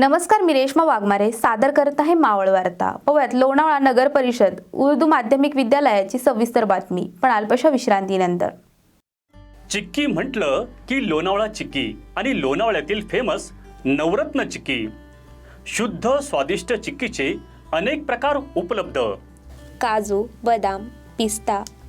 नमस्कार मी रेश्मा वाघमारे सादर करत आहे मावळ वार्ता. पाहूयात लोणावळा नगर परिषद उर्दू माध्यमिक विद्यालयाची सविस्तर बातमी पण अल्पशा विश्रांतीनंतर. चिक्की म्हटलं की लोणावळा चिक्की आणि लोणावळ्यातील फेमस नवरत्न चिक्की. शुद्ध स्वादिष्ट चिक्कीचे अनेक प्रकार उपलब्ध. काजू बदाम पिस्ता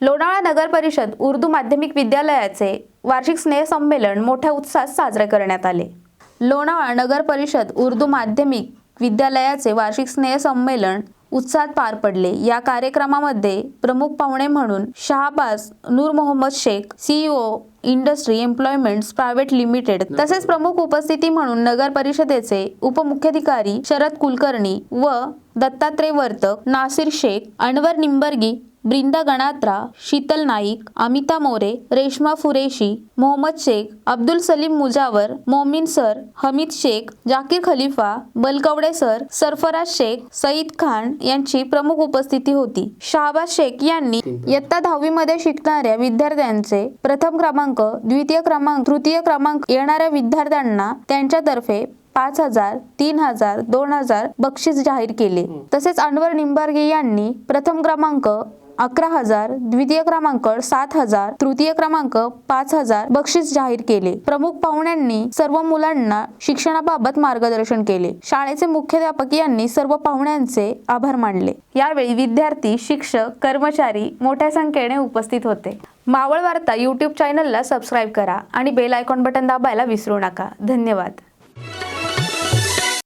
लोणावळा नगर परिषद उर्दू माध्यमिक विद्यालयाचे वार्षिक स्नेहसंमेलन मोठ्या उत्साहात साजरे करण्यात आले. लोणावळा नगर परिषद उर्दू माध्यमिक विद्यालयाचे वार्षिक स्नेहसंमेलन उत्साहात पार पडले. या कार्यक्रमामध्ये प्रमुख पाहुणे म्हणून Shahbaz Noor Mohammed Shaikh CEO industry employments private limited तसेच प्रमुख उपस्थिती म्हणून नगर परिषदेचे उपमुख्याधिकारी शरद कुलकर्णी व दत्तात्रय वर्तक नासिर शेख अनवर निंबर्गी ब्रिंदा गणात्रा शीतल नाईक अमिता मोरे रेश्मा फुरेशी मोहम्मद शेख अब्दुल सलीम मुजावर मोमीन सर हमीद शेख जाकीर खलिफा बलकवडे सर सरफराज शेख सईद खान यांची प्रमुख उपस्थिती होती. शहाबाज शेख यांनी इयत्ता दहावीमध्ये शिकणाऱ्या विद्यार्थ्यांचे प्रथम क्रमांक द्वितीय क्रमांक तृतीय क्रमांक येणाऱ्या विद्यार्थ्यांना त्यांच्यातर्फे पाच हजार तीन हजार दोन हजार बक्षीस जाहीर केले. तसेच अनवर निंबार्गे यांनी प्रथम क्रमांक अकरा हजार द्वितीय क्रमांक सात हजार तृतीय क्रमांक पाच हजार बक्षीस जाहीर केले. प्रमुख पाहुण्यांनी सर्व मुलांना शिक्षणाबाबत मार्गदर्शन केले. शाळेचे मुख्याध्यापक यांनी सर्व पाहुण्यांचे आभार मानले. यावेळी विद्यार्थी शिक्षक कर्मचारी मोठ्या संख्येने उपस्थित होते. मावळ वार्ता यूट्यूब चॅनलला सबस्क्राईब करा आणि बेल आयकॉन बटन दाबायला विसरू नका. धन्यवाद.